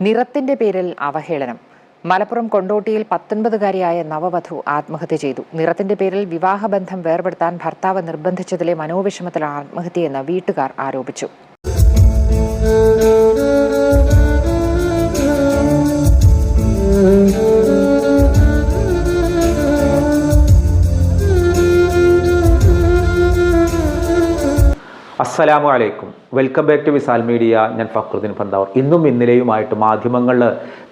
നിറത്തിന്റെ പേരിൽ അവഹേളനം. മലപ്പുറം കൊണ്ടോട്ടിയിൽ പത്തൊൻപതുകാരിയായ നവവധു ആത്മഹത്യ ചെയ്തു. നിറത്തിന്റെ പേരിൽ വിവാഹബന്ധം വേർപെടുത്താൻ ഭർത്താവ് നിർബന്ധിച്ചതിലെ മനോവിഷമത്തിലാണ് ആത്മഹത്യയെന്ന് വീട്ടുകാർ ആരോപിച്ചു. അസ്സലാമു അലൈക്കും. Welcome back to Visal media. ഞാൻ ഫക്രുദ്ദീൻ പന്താവർ. ഇന്നും ഇന്നലെയുമായിട്ട് മാധ്യമങ്ങളിൽ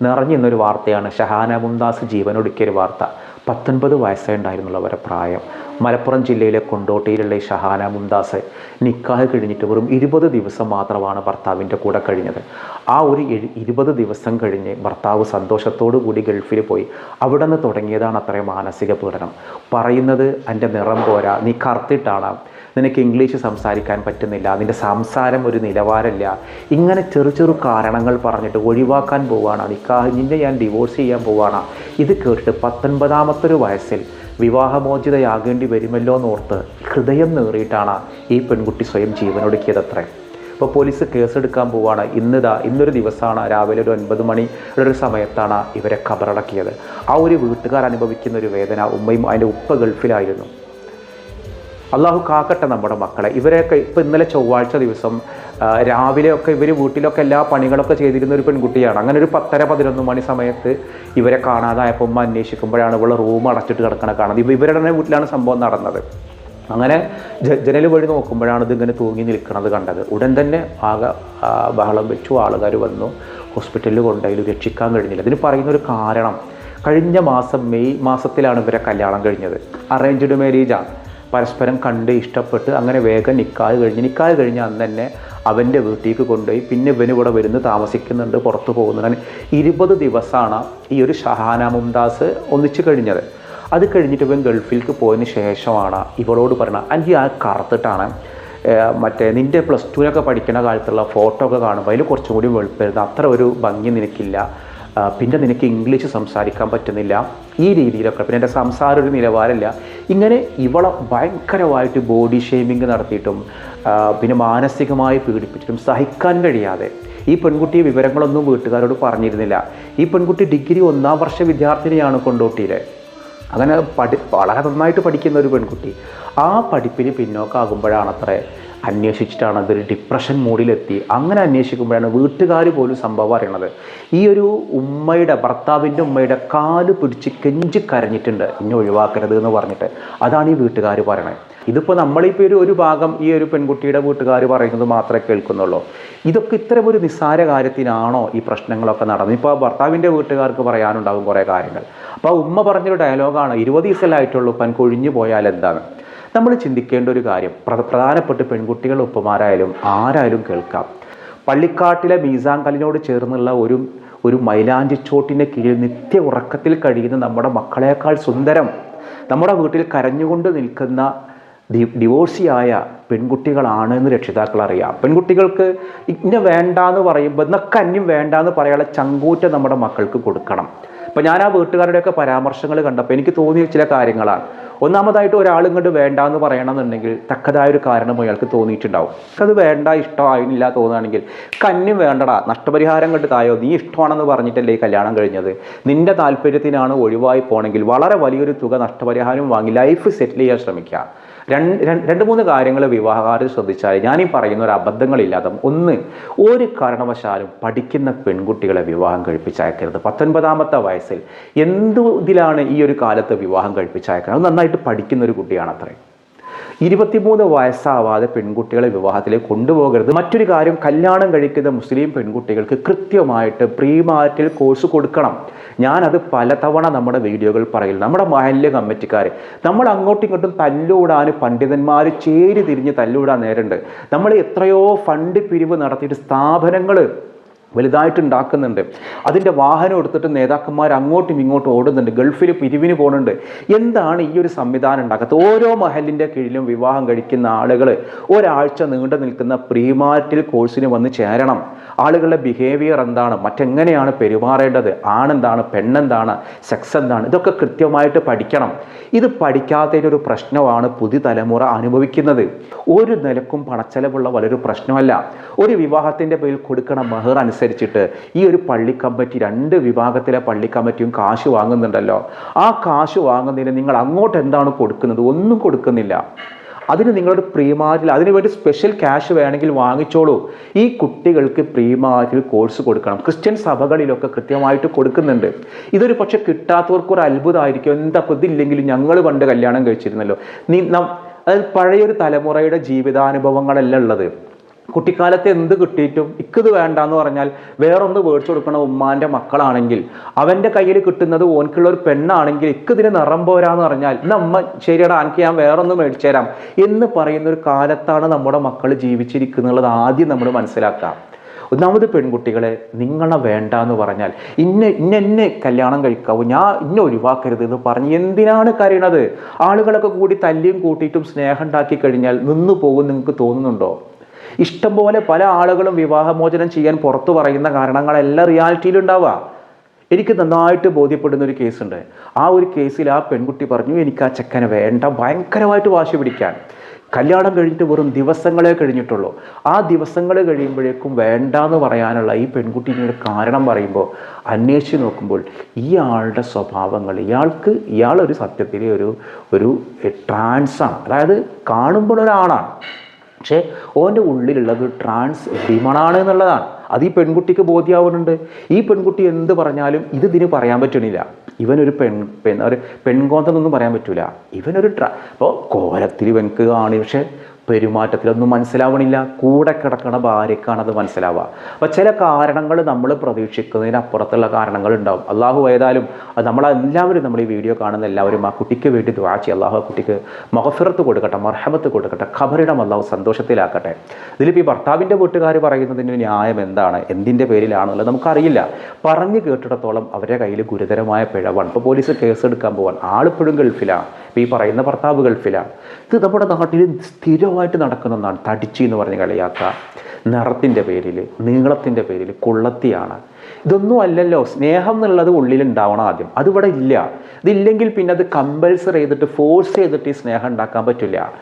നിറഞ്ഞിരുന്നൊരു വാർത്തയാണ്. ഷഹാന മുംദാസ് ജീവനൊടുക്കിയൊരു വാർത്ത. പത്തൊൻപത് വയസ്സേ ഉണ്ടായിരുന്നുള്ള അവരെ പ്രായം. മലപ്പുറം ജില്ലയിലെ കൊണ്ടോട്ടിയിലുള്ള ഷഹാന മുംദാസ് നിക്കാഹ് കഴിഞ്ഞിട്ട് വെറും ഇരുപത് ദിവസം മാത്രമാണ് ഭർത്താവിന്റെ കൂടെ കഴിഞ്ഞത്. ആ ഒരു ഇരുപത് ദിവസം കഴിഞ്ഞ് ഭർത്താവ് സന്തോഷത്തോടു കൂടി ഗൾഫിൽ പോയി. അവിടെ നിന്ന് തുടങ്ങിയതാണ് അത്രയും മാനസിക പീഡനം. പറയുന്നത് എന്റെ നിറം പോരാ. നീ കറുത്തിട്ടാണ്. നിനക്ക് ഇംഗ്ലീഷ് സംസാരിക്കാൻ പറ്റുന്നില്ല നിന്റെ സംസാരം ഒരു നിലവാരമില്ല. ഇങ്ങനെ ചെറു ചെറു കാരണങ്ങൾ പറഞ്ഞിട്ട് ഒഴിവാക്കാൻ നിക്കാഹ് നിന്നെ ഞാൻ ഡിവോഴ്സ് ചെയ്യാൻ പോവാണ്. ഇത് കേട്ടിട്ട് പത്തൊൻപതാമത്തൊരു വയസ്സിൽ വിവാഹമോചിതയാകേണ്ടി വരുമല്ലോ എന്നോർത്ത് ഹൃദയം നേറിയിട്ടാണ് ഈ പെൺകുട്ടി സ്വയം ജീവനൊടുക്കിയത് അത്രേ ഇപ്പോൾ പോലീസ് കേസെടുക്കാൻ പോവാണ്. ഇന്നിതാ ഇന്നൊരു ദിവസമാണ്. രാവിലെ ഒരു ഒൻപത് മണിയുടെ ഒരു സമയത്താണ് ഇവരെ ഖബറടക്കിയത് ആ ഒരു വീട്ടുകാർ അനുഭവിക്കുന്ന ഒരു വേദന ഉമ്മയും അതിന്റെ ഉപ്പ ഗൾഫിലായിരുന്നു. അള്ളാഹു കാക്കട്ടെ നമ്മുടെ മക്കളെ. ഇവരെയൊക്കെ ഇപ്പം ഇന്നലെ ചൊവ്വാഴ്ച ദിവസം രാവിലെയൊക്കെ ഇവർ വീട്ടിലൊക്കെ എല്ലാ പണികളൊക്കെ ചെയ്തിരുന്ന ഒരു പെൺകുട്ടിയാണ്. അങ്ങനെ ഒരു പത്തര പതിനൊന്ന് മണി സമയത്ത് ഇവരെ കാണാതായപ്പോൾ ഉമ്മ അന്വേഷിക്കുമ്പോഴാണ് ഇവിടെ റൂം അടച്ചിട്ട് കിടക്കണ കാണുന്നത്. ഇപ്പോൾ ഇവരുടെ തന്നെ വീട്ടിലാണ് സംഭവം നടന്നത്. അങ്ങനെ ജനൽ വഴി നോക്കുമ്പോഴാണ് ഇതിങ്ങനെ തൂങ്ങി നിൽക്കുന്നത് കണ്ടത്. ഉടൻ തന്നെ ആകെ ബഹളം വെച്ചു. ആളുകാർ വന്നു. ഹോസ്പിറ്റലിൽ കൊണ്ടുപോയി. രക്ഷിക്കാൻ കഴിഞ്ഞില്ല. ഇതിന് പറയുന്ന ഒരു കാരണം കഴിഞ്ഞ മാസം മെയ് മാസത്തിലാണ് ഇവരെ കല്യാണം കഴിഞ്ഞത്. അറേഞ്ച്ഡ് മാരേജാണ് പരസ്പരം കണ്ട് ഇഷ്ടപ്പെട്ട് അങ്ങനെ വേഗം നിക്കാഹ് കഴിഞ്ഞ് നിക്കാഹ് കഴിഞ്ഞ് അന്ന് തന്നെ അവന്റെ വീട്ടിലേക്ക് കൊണ്ടുപോയി. പിന്നെ ഇവന് ഇവിടെ വരുന്ന് താമസിക്കുന്നുണ്ട് പുറത്ത് പോകുന്നുണ്ട്. അങ്ങനെ ഇരുപത് ദിവസമാണ് ഈ ഒരു ഷഹാന മുംതാസ് ഒന്നിച്ച് കഴിഞ്ഞത്. അത് കഴിഞ്ഞിട്ട് ഇവൻ ഗൾഫിലേക്ക് പോയതിന് ശേഷമാണ് ഇവളോട് പറയണം അല്ലെങ്കിൽ ആ കറുത്തിട്ടാണ് മറ്റേ നിന്റെ പ്ലസ് ടുവിനൊക്കെ പഠിക്കുന്ന കാലത്തുള്ള ഫോട്ടോ ഒക്കെ കാണുമ്പോൾ അതിൽ കുറച്ചും കൂടി വെളുപ്പരുത്. അത്ര ഒരു ഭംഗി നിനക്കില്ല. പിന്നെ നിനക്ക് ഇംഗ്ലീഷ് സംസാരിക്കാൻ പറ്റുന്നില്ല. ഈ രീതിയിലൊക്കെ. പിന്നെ എന്റെ സംസാരം ഒരു നിലവാരമില്ല. ഇങ്ങനെ ഇവളെ ഭയങ്കരമായിട്ട് ബോഡി ഷേമിങ് നടത്തിയിട്ടും പിന്നെ മാനസികമായി പീഡിപ്പിച്ചിട്ടും സഹിക്കാൻ കഴിയാതെ ഈ പെൺകുട്ടി വിവരങ്ങളൊന്നും വീട്ടുകാരോട് പറഞ്ഞിരുന്നില്ല. ഈ പെൺകുട്ടി ഡിഗ്രി ഒന്നാം വർഷ വിദ്യാർത്ഥിനിയാണ് കൊണ്ടോട്ടിയിലെ. അങ്ങനെ പഠി വളരെ നന്നായിട്ട് പഠിക്കുന്ന ഒരു പെൺകുട്ടി. ആ പഠിപ്പിന് പിന്നോക്കാകുമ്പോഴാണ് അത്രേ അന്വേഷിച്ചിട്ടാണ് അതൊരു ഡിപ്രഷൻ മൂഡിലെത്തി അങ്ങനെ അന്വേഷിക്കുമ്പോഴാണ് വീട്ടുകാർ പോലും സംഭവം അറിയണത്. ഈ ഒരു ഉമ്മയുടെ ഭർത്താവിന്റെ ഉമ്മയുടെ കാൽ പിടിച്ച് കെഞ്ചി കരഞ്ഞിട്ടുണ്ട്. ഇന്നെ ഒഴിവാക്കരുത് എന്ന് പറഞ്ഞിട്ട്. അതാണ് ഈ വീട്ടുകാർ പറയണത്. ഇതിപ്പോൾ നമ്മളിപ്പോൾ ഒരു ഒരു ഭാഗം ഈ ഒരു പെൺകുട്ടിയുടെ വീട്ടുകാർ പറയുന്നത് മാത്രമേ കേൾക്കുന്നുള്ളൂ. ഇതൊക്കെ ഇത്തരം ഒരു നിസ്സാര കാര്യത്തിനാണോ ഈ പ്രശ്നങ്ങളൊക്കെ നടന്നത്? ഇപ്പോൾ ഭർത്താവിന്റെ വീട്ടുകാർക്ക് പറയാനുണ്ടാകും കുറേ കാര്യങ്ങൾ. അപ്പോൾ ഉമ്മ പറഞ്ഞൊരു ഡയലോഗാണ് ഇരുപത് ദിവസമല്ലായിട്ടുള്ളൂ പൻ കൊഴിഞ്ഞു പോയാൽ എന്താണ്? നമ്മൾ ചിന്തിക്കേണ്ട ഒരു കാര്യം. പ്ര- പ്രധാനപ്പെട്ട പെൺകുട്ടികൾ ഉപ്പമാരായാലും ആരായാലും കേൾക്കാം. പള്ളിക്കാട്ടിലെ മീസാങ്കലിനോട് ചേർന്നുള്ള ഒരു ഒരു മൈലാഞ്ചിച്ചോട്ടിന്റെ കീഴിൽ നിത്യ ഉറക്കത്തിൽ കഴിയുന്ന നമ്മുടെ മക്കളേക്കാൾ സുന്ദരം നമ്മുടെ വീട്ടിൽ കരഞ്ഞുകൊണ്ട് നിൽക്കുന്ന ഡി- ഡിവോഴ്സിയായ പെൺകുട്ടികളാണ് എന്ന് രക്ഷിതാക്കൾ അറിയാം. പെൺകുട്ടികൾക്ക് ഇന്ന വേണ്ട എന്ന് പറയുമ്പോൾ എന്നൊക്കെ അന്യം വേണ്ട എന്ന് പറയാനുള്ള ചങ്കൂറ്റം നമ്മുടെ മക്കൾക്ക് കൊടുക്കണം. ഇപ്പം ഞാൻ ആ വീട്ടുകാരുടെയൊക്കെ പരാമർശങ്ങൾ കണ്ടപ്പോൾ എനിക്ക് തോന്നിയ ചില കാര്യങ്ങളാണ്. ഒന്നാമതായിട്ട് ഒരാൾ ഇങ്ങോട്ട് വേണ്ട എന്ന് പറയണമെന്നുണ്ടെങ്കിൽ തക്കതായ ഒരു കാരണം അയാൾക്ക് തോന്നിയിട്ടുണ്ടാവും. അത് വേണ്ട ഇഷ്ടമായില്ല തോന്നുകയാണെങ്കിൽ കന്യം വേണ്ടടാ നഷ്ടപരിഹാരം കണ്ട് തായോ? നീ ഇഷ്ടമാണെന്ന് പറഞ്ഞിട്ടല്ലേ കല്യാണം കഴിഞ്ഞത്? നിന്റെ താല്പര്യത്തിനാണ് ഒഴിവായി പോണെങ്കിൽ വളരെ വലിയൊരു തുക നഷ്ടപരിഹാരം വാങ്ങി ലൈഫ് സെറ്റിൽ ചെയ്യാൻ ശ്രമിക്കുക. രണ്ട് രണ്ട് മൂന്ന് കാര്യങ്ങൾ വിവാഹകാരിൽ ശ്രദ്ധിച്ചാൽ ഞാനീ പറയുന്ന ഒരു അബദ്ധങ്ങളില്ലാതെ ഒന്ന് ഒരു കാരണവശാലും പഠിക്കുന്ന പെൺകുട്ടികളെ വിവാഹം കഴിപ്പിച്ചയക്കരുത്. പത്തൊൻപതാമത്തെ വയസ്സിൽ എന്തു ഇതിലാണ് ഈ ഒരു കാലത്ത് വിവാഹം കഴിപ്പിച്ചയക്കുന്നത് അത് നന്നായിട്ട് പഠിക്കുന്ന ഒരു കുട്ടിയാണ് അത്രയും. ഇരുപത്തിമൂന്ന് വയസ്സാവാതെ പെൺകുട്ടികളെ വിവാഹത്തിലേക്ക് കൊണ്ടുപോകരുത്. മറ്റൊരു കാര്യം കല്യാണം കഴിക്കുന്ന മുസ്ലിം പെൺകുട്ടികൾക്ക് കൃത്യമായിട്ട് പ്രീമാരിറ്റൽ കോഴ്സ് കൊടുക്കണം. ഞാനത് പലതവണ നമ്മുടെ വീഡിയോകൾ പറയില്ല നമ്മുടെ മഹല്യ കമ്മിറ്റിക്കാർ നമ്മൾ അങ്ങോട്ടും ഇങ്ങോട്ടും തല്ലൂടാൻ പണ്ഡിതന്മാർ ചേരി തിരിഞ്ഞ് തല്ലൂടാൻ നേരമുണ്ട് നമ്മൾ എത്രയോ ഫണ്ട് പിരിവ് നടത്തിയിട്ട് സ്ഥാപനങ്ങൾ വലുതായിട്ട് ഉണ്ടാക്കുന്നുണ്ട് അതിന്റെ വാഹനം എടുത്തിട്ട് നേതാക്കന്മാർ അങ്ങോട്ടും ഇങ്ങോട്ടും ഓടുന്നുണ്ട്. ഗൾഫിൽ പിരിവിന് പോകുന്നുണ്ട് എന്താണ് ഈ ഒരു സംവിധാനം ഉണ്ടാക്കുന്നത്? ഓരോ മഹലിന്റെ കീഴിലും വിവാഹം കഴിക്കുന്ന ആളുകൾ ഒരാഴ്ച നീണ്ടു നിൽക്കുന്ന പ്രീമാരിറ്റൽ കോഴ്സിന് വന്ന് ചേരണം. ആളുകളുടെ ബിഹേവിയർ എന്താണ്? മറ്റെങ്ങനെയാണ് പെരുമാറേണ്ടത്? ആണെന്താണ്? പെണ്ണെന്താണ്? സെക്സ് എന്താണ്? ഇതൊക്കെ കൃത്യമായിട്ട് പഠിക്കണം. ഇത് പഠിക്കാത്തതിന്റെ ഒരു പ്രശ്നമാണ് പുതുതലമുറ അനുഭവിക്കുന്നത്. ഒരു നിലക്കും പണച്ചെലവുള്ള വലിയൊരു പ്രശ്നമല്ല. ഒരു വിവാഹത്തിന്റെ പേരിൽ കൊടുക്കണ മെഹർ അനുസരിച്ചിട്ട് ഈ ഒരു പള്ളി കമ്മിറ്റി രണ്ട് വിഭാഗത്തിലെ പള്ളി കമ്മിറ്റിയും കാശ് വാങ്ങുന്നുണ്ടല്ലോ. ആ കാശ് വാങ്ങുന്നതിന് നിങ്ങൾ അങ്ങോട്ട് എന്താണ് കൊടുക്കുന്നത്? ഒന്നും കൊടുക്കുന്നില്ല. അതിന് നിങ്ങളുടെ പ്രീമാരിൽ അതിനുവേണ്ടി സ്പെഷ്യൽ ക്യാഷ് വേണമെങ്കിൽ വാങ്ങിച്ചോളൂ. ഈ കുട്ടികൾക്ക് പ്രീമാരിൽ കോഴ്സ് കൊടുക്കണം. ക്രിസ്ത്യൻ സഭകളിലൊക്കെ കൃത്യമായിട്ട് കൊടുക്കുന്നുണ്ട്. ഇതൊരു പക്ഷെ കിട്ടാത്തവർക്ക് ഒരു അത്ഭുതമായിരിക്കും. എന്താ കൊതില്ലെങ്കിലും ഞങ്ങൾ പണ്ട് കല്യാണം കഴിച്ചിരുന്നല്ലോ. നം- അതായത് പഴയൊരു തലമുറയുടെ ജീവിതാനുഭവങ്ങളല്ല ഉള്ളത്. കുട്ടിക്കാലത്ത് എന്ത് കിട്ടിയിട്ടും ഇക്കത് വേണ്ട എന്ന് പറഞ്ഞാൽ വേറൊന്ന് മേടിച്ചു കൊടുക്കണ ഉമ്മാന്റെ മക്കളാണെങ്കിൽ അവന്റെ കയ്യിൽ കിട്ടുന്നത് ഓൻക്കുള്ള ഒരു പെണ്ണാണെങ്കിൽ ഇക്കതിന് നിറം പോരാന്ന് പറഞ്ഞാൽ നമ്മ ശരിയടാ എനിക്ക് ഞാൻ വേറൊന്ന് മേടിച്ചു തരാം എന്ന് പറയുന്ന ഒരു കാലത്താണ് നമ്മുടെ മക്കൾ ജീവിച്ചിരിക്കുന്നുള്ളത് ആദ്യം നമ്മൾ മനസ്സിലാക്കാം ഒന്നാമത് പെൺകുട്ടികളെ നിങ്ങളെ വേണ്ട എന്ന് പറഞ്ഞാൽ ഇന്ന ഇന്ന എന്നെ കല്യാണം കഴിക്കാവൂ ഞാൻ ഇന്നെ ഒഴിവാക്കരുത് എന്ന് പറഞ്ഞ് എന്തിനാണ് കരയണത്? ആളുകളൊക്കെ കൂടി തല്ലിയും കൂട്ടിയിട്ടും സ്നേഹം ഉണ്ടാക്കി കഴിഞ്ഞാൽ നിന്നു പോകും നിങ്ങൾക്ക് തോന്നുന്നുണ്ടോ? ഇഷ്ടംപോലെ പല ആളുകളും വിവാഹമോചനം ചെയ്യാൻ പുറത്തു പറയുന്ന കാരണങ്ങളെല്ലാം റിയാലിറ്റിയിൽ ഉണ്ടാവുക എനിക്ക് നന്നായിട്ട് ബോധ്യപ്പെടുന്ന ഒരു കേസുണ്ട്. ആ ഒരു കേസിൽ ആ പെൺകുട്ടി പറഞ്ഞു എനിക്ക് ആ ചെക്കനെ വേണ്ട ഭയങ്കരമായിട്ട് വാശി പിടിക്കാൻ. കല്യാണം കഴിഞ്ഞിട്ട് വെറും ദിവസങ്ങളെ കഴിഞ്ഞിട്ടുള്ളൂ. ആ ദിവസങ്ങൾ കഴിയുമ്പോഴേക്കും വേണ്ട എന്ന് പറയാനുള്ള ഈ പെൺകുട്ടിയുടെ കാരണം പറയുമ്പോൾ അന്വേഷിച്ച് നോക്കുമ്പോൾ ഈ ആളുടെ സ്വഭാവങ്ങൾ ഇയാൾക്ക് ഇയാളൊരു സത്യത്തിലെ ഒരു ഒരു ട്രാൻസാണ്. അതായത് കാണുമ്പോൾ ഒരാളാണ്. പക്ഷേ ഓന്റെ ഉള്ളിലുള്ളത് ട്രാൻസ് ഡിമണാണ് എന്നുള്ളതാണ്. അത് ഈ പെൺകുട്ടിക്ക് ബോധ്യമാവുന്നുണ്ട് ഈ പെൺകുട്ടി എന്ത് പറഞ്ഞാലും ഇത് ഇതിന് പറയാൻ പറ്റണില്ല. ഇവനൊരു പെൺ പെൺ ഒരു പെൺകോന്തെന്നൊന്നും പറയാൻ പറ്റില്ല ഇവനൊരു ട്രാ അപ്പോൾ കോലത്തിൽ ഇവനക്ക് കാണി പക്ഷേ പെരുമാറ്റത്തിലൊന്നും മനസ്സിലാവണില്ല. കൂടെ കിടക്കണ ഭാര്യക്കാണ് അത് മനസ്സിലാവുക. അപ്പോൾ ചില കാരണങ്ങൾ നമ്മൾ പ്രതീക്ഷിക്കുന്നതിനപ്പുറത്തുള്ള കാരണങ്ങൾ ഉണ്ടാവും. അള്ളാഹു ഏതായാലും അത് നമ്മളെല്ലാവരും നമ്മൾ ഈ വീഡിയോ കാണുന്ന എല്ലാവരും ആ കുട്ടിക്ക് വേണ്ടി ദ്വാ അള്ളാഹു ആ കുട്ടിക്ക് മഹഫിറത്ത് കൊടുക്കട്ടെ മർഹമത്ത് കൊടുക്കട്ടെ ഖബറിടം അള്ളാഹു സന്തോഷത്തിലാക്കട്ടെ. ഇതിലിപ്പോൾ ഈ ഭർത്താവിന്റെ വീട്ടുകാർ പറയുന്നതിന് ന്യായം എന്താണ്? എന്തിന്റെ പേരിലാണെന്നുള്ളത് നമുക്കറിയില്ല. പറഞ്ഞു കേട്ടിടത്തോളം അവരുടെ കയ്യിൽ ഗുരുതരമായ പിഴവാണ്. ഇപ്പോൾ പോലീസ് കേസ് എടുക്കാൻ പോകാൻ ആളിപ്പോഴും ഗൾഫിലാണ്. ഇപ്പോൾ ഈ പറയുന്ന ഭർത്താവ് ഗൾഫിലാണ്. ഇത് നമ്മുടെ നാട്ടിൽ സ്ഥിരമായിട്ട് നടക്കുന്ന ഒന്നാണ് തടിച്ചി എന്ന് പറഞ്ഞ് കളിയാക്കുക നിറത്തിന്റെ പേരിൽ നീളത്തിന്റെ പേരിൽ കുള്ളത്തിയാണ്. ഇതൊന്നും അല്ലല്ലോ. സ്നേഹം എന്നുള്ളത് ഉള്ളിൽ ഉണ്ടാവണം ആദ്യം. അതിവിടെ ഇല്ല. ഇതില്ലെങ്കിൽ പിന്നെ അത് കമ്പൽസറി ചെയ്തിട്ട് ഫോഴ്സ് ചെയ്തിട്ട് ഈ സ്നേഹം ഉണ്ടാക്കാൻ പറ്റില്ല.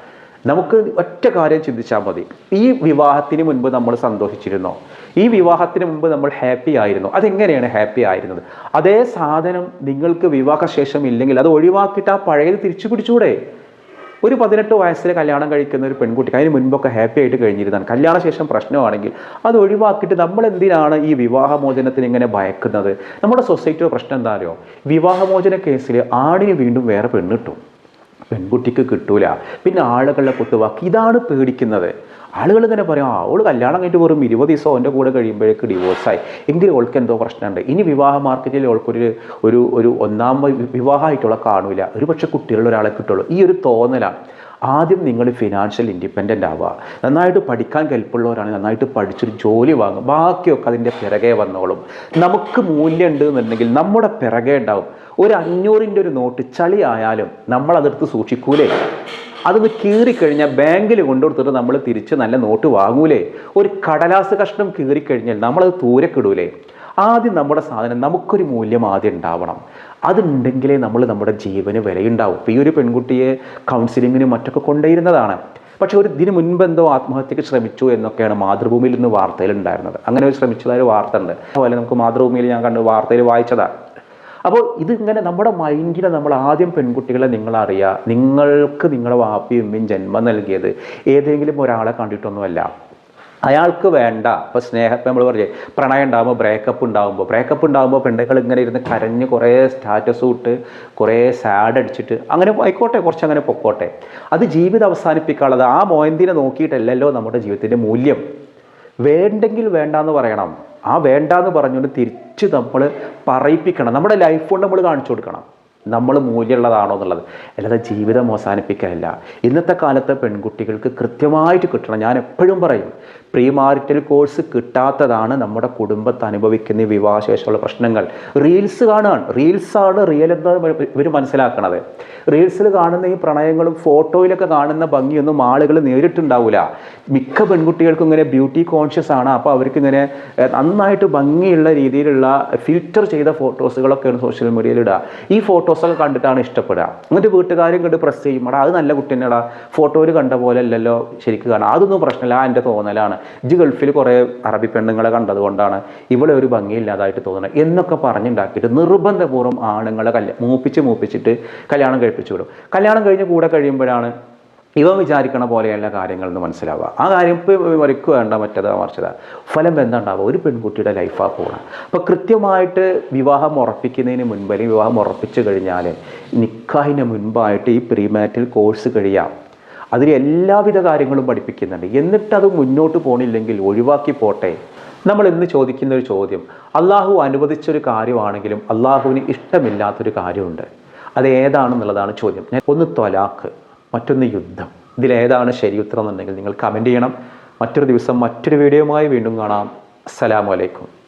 നമുക്ക് ഒറ്റ കാര്യം ചിന്തിച്ചാൽ മതി. ഈ വിവാഹത്തിന് മുൻപ് നമ്മൾ സന്തോഷിച്ചിരുന്നോ? ഈ വിവാഹത്തിന് മുമ്പ് നമ്മൾ ഹാപ്പി ആയിരുന്നു. അതെങ്ങനെയാണ് ഹാപ്പി ആയിരുന്നത്? അതേ സാധനം നിങ്ങൾക്ക് വിവാഹശേഷം ഇല്ലെങ്കിൽ അത് ഒഴിവാക്കിയിട്ട് ആ പഴയത് തിരിച്ചു പിടിച്ചൂടെ? ഒരു പതിനെട്ട് വയസ്സിൽ കല്യാണം കഴിക്കുന്ന ഒരു പെൺകുട്ടിക്ക് അതിന് മുൻപൊക്കെ ഹാപ്പി ആയിട്ട് കഴിഞ്ഞിരുന്നതാണ്. കല്യാണ ശേഷം പ്രശ്നമാണെങ്കിൽ അത് ഒഴിവാക്കിയിട്ട് നമ്മൾ എന്തിനാണ് ഈ വിവാഹമോചനത്തിന് ഇങ്ങനെ ഭയക്കുന്നത്? നമ്മുടെ സൊസൈറ്റിയുടെ പ്രശ്നം എന്താ അറിയോ? വിവാഹമോചന കേസിൽ ആണിന് വീണ്ടും വേറെ പെണ്ണ് കിട്ടും. പെൺകുട്ടിക്ക് കിട്ടൂല. പിന്നെ ആളുകളുടെ കുത്തുവാക്ക് ഇതാണ് പേടിക്കുന്നത്. ആളുകൾ ഇങ്ങനെ പറയും ആ അവൾ കല്യാണം കഴിഞ്ഞിട്ട് വെറും ഇരുപത് ദിവസം അവന്റെ കൂടെ കഴിയുമ്പോഴേക്ക് ഡിവോഴ്സായി എങ്കിലും അവൾക്ക് എന്തോ പ്രശ്നമുണ്ട്. ഇനി വിവാഹ മാർക്കറ്റിൽ അവൾക്കൊരു ഒരു ഒരു ഒന്നാം വിവാഹമായിട്ടുള്ള കാണൂല. ഒരു പക്ഷേ കുട്ടികളുടെ ഒരാളെ കിട്ടുള്ളൂ. ഈ ഒരു തോന്നലാണ് ആദ്യം നിങ്ങൾ ഫിനാൻഷ്യൽ ഇൻഡിപെൻഡന്റ് ആവുക. നന്നായിട്ട് പഠിക്കാൻ കെൽപ്പുള്ളവരാണെങ്കിൽ നന്നായിട്ട് പഠിച്ചൊരു ജോലി വാങ്ങും ബാക്കിയൊക്കെ അതിന്റെ പിറകെ വന്നോളും. നമുക്ക് മൂല്യം ഉണ്ട് എന്നുണ്ടെങ്കിൽ നമ്മുടെ പിറകെ ഉണ്ടാവും. ഒരു അഞ്ഞൂറിന്റെ ഒരു നോട്ട് ചളി ആയാലും നമ്മൾ അതെടുത്ത് സൂക്ഷിക്കൂലേ? അതൊന്ന് കീറിക്കഴിഞ്ഞാൽ ബാങ്കിൽ കൊണ്ടുകൊടുത്തിട്ട് നമ്മൾ തിരിച്ച് നല്ല നോട്ട് വാങ്ങൂലേ? ഒരു കടലാസ് കഷ്ണം കീറിക്കഴിഞ്ഞാൽ നമ്മളത് ദൂരക്കിടൂലേ ആദ്യം നമ്മുടെ സാധനം നമുക്കൊരു മൂല്യം ആദ്യം ഉണ്ടാവണം. അതുണ്ടെങ്കിലേ നമ്മൾ നമ്മുടെ ജീവന് വിലയുണ്ടാവും. ഇപ്പോൾ ഈ ഒരു പെൺകുട്ടിയെ കൗൺസിലിങ്ങിനും മറ്റൊക്കെ കൊണ്ടുവരുന്നതാണ്. പക്ഷേ ഒരു ഇതിന് മുൻപ് എന്തോ ആത്മഹത്യക്ക് ശ്രമിച്ചു എന്നൊക്കെയാണ് മാതൃഭൂമിയിൽ നിന്ന് വാർത്തയിൽ ഉണ്ടായിരുന്നത്. അങ്ങനെ ഒരു ശ്രമിച്ചതായ വാർത്ത ഉണ്ട്. അതുപോലെ നമുക്ക് മാതൃഭൂമിയിൽ ഞാൻ കണ്ട് വാർത്തയിൽ വായിച്ചതാണ് അപ്പോൾ ഇതിങ്ങനെ നമ്മുടെ മൈൻഡിനെ നമ്മൾ ആദ്യം പെൺകുട്ടികളെ നിങ്ങൾ നിങ്ങൾക്ക് നിങ്ങളുടെ വാപ്പയും ഉമ്മയും ജന്മം നൽകിയത്. ഏതെങ്കിലും ഒരാളെ കണ്ടിട്ടൊന്നുമല്ല. അയാൾക്ക് വേണ്ട. ഇപ്പോൾ സ്നേഹത്തെ നമ്മൾ പറഞ്ഞേ പ്രണയം ഉണ്ടാകുമ്പോൾ ബ്രേക്കപ്പ് ഉണ്ടാകുമ്പോൾ ബ്രേക്കപ്പ് ഉണ്ടാകുമ്പോൾ പെണ്ണുങ്ങൾ ഇങ്ങനെ ഇരുന്ന് കരഞ്ഞ് കുറേ സ്റ്റാറ്റസ് ഇട്ട് കുറേ സാഡ് അടിച്ചിട്ട് അങ്ങനെ ആയിക്കോട്ടെ കുറച്ച് അങ്ങനെ പൊക്കോട്ടെ. അത് ജീവിതം അവസാനിപ്പിക്കാനുള്ളത് ആ മോയന്തിനെ നോക്കിയിട്ടല്ലല്ലോ നമ്മുടെ ജീവിതത്തിന്റെ മൂല്യം. വേണ്ടെങ്കിൽ വേണ്ട എന്ന് പറയണം. ആ വേണ്ട എന്ന് പറഞ്ഞുകൊണ്ട് തിരിച്ച് നമ്മൾ പറയിപ്പിക്കണം. നമ്മുടെ ലൈഫ് കൊണ്ട് നമ്മൾ കാണിച്ചു കൊടുക്കണം. നമ്മൾ മൂല്യമുള്ളതാണോ എന്നുള്ളത്. അല്ലാതെ ജീവിതം അവസാനിപ്പിക്കാനല്ല. ഇന്നത്തെ കാലത്തെ പെൺകുട്ടികൾക്ക് കൃത്യമായിട്ട് കിട്ടണം. ഞാൻ എപ്പോഴും പറയും പ്രീ മാരിറ്റൽ കോഴ്സ് കിട്ടാത്തതാണ് നമ്മുടെ കുടുംബത്തെ അനുഭവിക്കുന്ന വിവാഹശേഷമുള്ള പ്രശ്നങ്ങൾ. റീൽസ് കാണുകയാണ്. റീൽസാണ് റിയൽ എന്ന് ഇവർ മനസ്സിലാക്കണത്. റീൽസിൽ കാണുന്ന ഈ പ്രണയങ്ങളും ഫോട്ടോയിലൊക്കെ കാണുന്ന ഭംഗിയൊന്നും ആളുകൾ നേരിട്ടുണ്ടാവില്ല മിക്ക പെൺകുട്ടികൾക്കും ഇങ്ങനെ ബ്യൂട്ടി കോൺഷ്യസ് ആണ്. അപ്പോൾ അവർക്ക് ഇങ്ങനെ നന്നായിട്ട് ഭംഗിയുള്ള രീതിയിലുള്ള ഫിൽറ്റർ ചെയ്ത ഫോട്ടോസുകളൊക്കെയാണ് സോഷ്യൽ മീഡിയയിൽ ഇടുക. ഈ ഫോട്ടോ ഫോട്ടോസൊക്കെ കണ്ടിട്ടാണ് ഇഷ്ടപ്പെടുക. എന്നിട്ട് വീട്ടുകാരും കണ്ട് പ്രസ് ചെയ്യും. അത് നല്ല കുട്ടി തന്നെടാ ഫോട്ടോയിൽ കണ്ട പോലെ അല്ലല്ലോ ശരിക്കും കാണാം. അതൊന്നും പ്രശ്നമില്ല. എന്റെ തോന്നലാണ്. ഇജ് ഗൾഫിൽ കുറേ അറബി പെണ്ണുങ്ങളെ കണ്ടതുകൊണ്ടാണ് ഇവിടെ ഒരു ഭംഗിയില്ലാതായിട്ട് തോന്നുന്നത് എന്നൊക്കെ പറഞ്ഞുണ്ടാക്കിയിട്ട് നിർബന്ധപൂർവം ആണുങ്ങളെ കല്യാണം മൂപ്പിച്ച് മൂപ്പിച്ചിട്ട് കല്യാണം കഴിപ്പിച്ചു വിടും. കല്യാണം കഴിഞ്ഞ് കൂടെ കഴിയുമ്പോഴാണ് ഇവൻ വിചാരിക്കണ പോലെയല്ല കാര്യങ്ങൾ എന്ന് മനസ്സിലാവുക. ആ കാര്യം ഇപ്പോൾ വരയ്ക്കുക വേണ്ട മറ്റേതാ മറിച്ചതാ. ഫലം എന്താ ഉണ്ടാവുക ഒരു പെൺകുട്ടിയുടെ ലൈഫാ പോകണം അപ്പോൾ കൃത്യമായിട്ട് വിവാഹം ഉറപ്പിക്കുന്നതിന് മുൻപ് അല്ലെങ്കിൽ വിവാഹം ഉറപ്പിച്ചു കഴിഞ്ഞാൽ നിക്കാഹിന് മുൻപായിട്ട് ഈ പ്രീമാറ്റിൽ കോഴ്സ് കഴിയാം. അതിൽ എല്ലാവിധ കാര്യങ്ങളും പഠിപ്പിക്കുന്നുണ്ട്. എന്നിട്ടത് മുന്നോട്ട് പോണില്ലെങ്കിൽ ഒഴിവാക്കി പോട്ടെ? നമ്മൾ ഇന്ന് ചോദിക്കുന്ന ഒരു ചോദ്യം. അള്ളാഹു അനുവദിച്ചൊരു കാര്യമാണെങ്കിലും അള്ളാഹുവിന് ഇഷ്ടമില്ലാത്തൊരു കാര്യമുണ്ട്. അത് ഏതാണെന്നുള്ളതാണ് ചോദ്യം. ഒന്ന് ത്വലാഖ് മറ്റൊന്ന് യുദ്ധം. ഇതിലേതാണ് ശരി ഉത്തരം എന്നുണ്ടെങ്കിൽ നിങ്ങൾ കമന്റ് ചെയ്യണം. മറ്റൊരു ദിവസം മറ്റൊരു വീഡിയോയുമായി വീണ്ടും കാണാം. അസ്സലാമു അലൈക്കും.